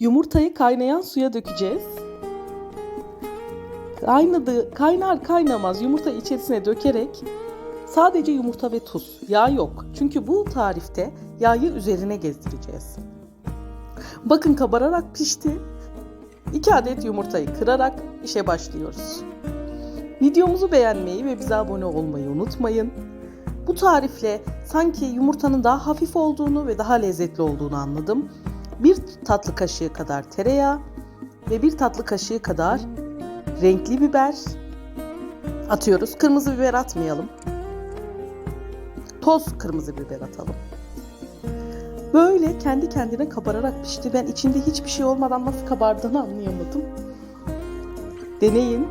Yumurtayı kaynayan suya dökeceğiz. Kaynadı, kaynar kaynamaz yumurta içerisine dökerek sadece yumurta ve tuz, yağ yok. Çünkü bu tarifte yağı üzerine gezdireceğiz. Bakın kabararak pişti. 2 adet yumurtayı kırarak işe başlıyoruz. Videomuzu beğenmeyi ve bize abone olmayı unutmayın. Bu tarifle sanki yumurtanın daha hafif olduğunu ve daha lezzetli olduğunu anladım. Bir tatlı kaşığı kadar tereyağı ve bir tatlı kaşığı kadar renkli biber atıyoruz. Kırmızı biber atmayalım. Toz kırmızı biber atalım. Böyle kendi kendine kabararak pişti. Ben içinde hiçbir şey olmadan nasıl kabardığını anlayamadım. Deneyin.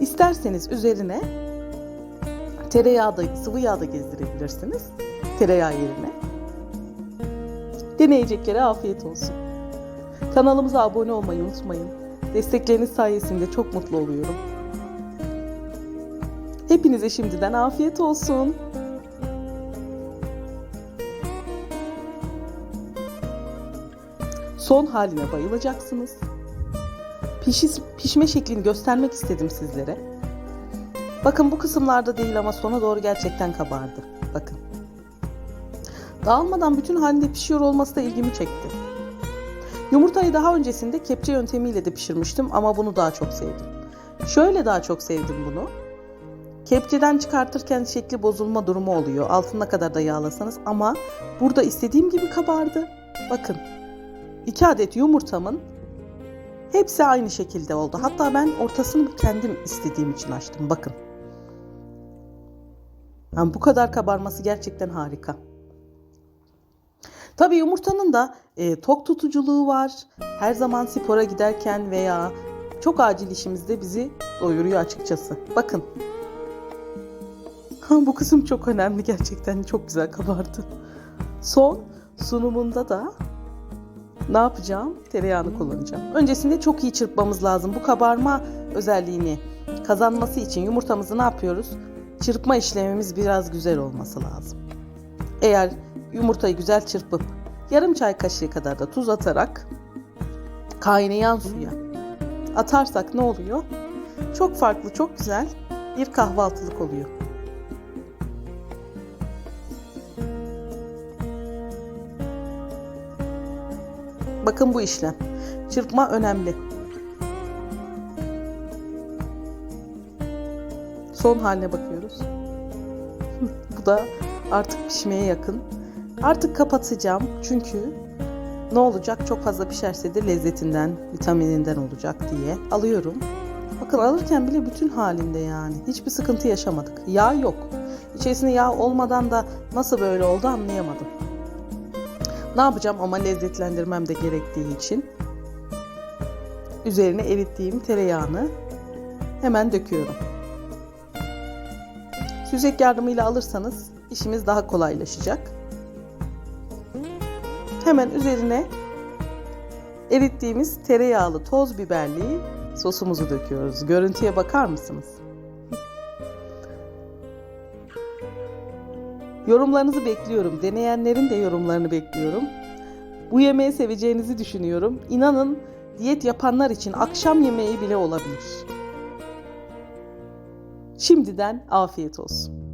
İsterseniz üzerine tereyağı da sıvı yağ da gezdirebilirsiniz. Tereyağı yerine. Deneyeceklere afiyet olsun. Kanalımıza abone olmayı unutmayın. Destekleriniz sayesinde çok mutlu oluyorum. Hepinize şimdiden afiyet olsun. Son haline bayılacaksınız. Pişiş, pişme şeklini göstermek istedim sizlere. Bakın bu kısımlarda değil ama sona doğru gerçekten kabardı. Bakın. Dağılmadan bütün halinde pişiyor olması da ilgimi çekti. Yumurtayı daha öncesinde kepçe yöntemiyle de pişirmiştim ama bunu daha çok sevdim. Şöyle daha çok sevdim bunu. Kepçeden çıkartırken şekli bozulma durumu oluyor. Altına kadar da yağlasanız ama burada istediğim gibi kabardı. Bakın. 2 adet yumurtamın hepsi aynı şekilde oldu. Hatta ben ortasını kendim istediğim için açtım. Bakın. Yani bu kadar kabarması gerçekten harika. Tabii yumurtanın da e, tok tutuculuğu var. Her zaman spora giderken veya çok acil işimizde bizi doyuruyor açıkçası. Bakın. Bu kısım çok önemli gerçekten. Çok güzel kabardı. Son sunumunda da ne yapacağım? Tereyağını kullanacağım. Öncesinde çok iyi çırpmamız lazım. Bu kabarma özelliğini kazanması için yumurtamızı ne yapıyoruz? Çırpma işlemimiz biraz güzel olması lazım. Eğer yumurtayı güzel çırpıp yarım çay kaşığı kadar da tuz atarak kaynayan suya atarsak ne oluyor? Çok farklı, çok güzel bir kahvaltılık oluyor. Bakın bu işlem. Çırpma önemli. Son haline bakıyoruz. bu da artık pişmeye yakın. Artık kapatacağım çünkü ne olacak çok fazla pişerse de lezzetinden, vitamininden olacak diye alıyorum. Bakın alırken bile bütün halinde yani. Hiçbir sıkıntı yaşamadık. Yağ yok. İçerisinde yağ olmadan da nasıl böyle oldu anlayamadım. Ne yapacağım ama lezzetlendirmem de gerektiği için üzerine erittiğim tereyağını hemen döküyorum. Süzek yardımıyla alırsanız işimiz daha kolaylaşacak. Hemen üzerine erittiğimiz tereyağlı toz biberli sosumuzu döküyoruz. Görüntüye bakar mısınız? Yorumlarınızı bekliyorum. Deneyenlerin de yorumlarını bekliyorum. Bu yemeği seveceğinizi düşünüyorum. İnanın diyet yapanlar için akşam yemeği bile olabilir. Şimdiden afiyet olsun.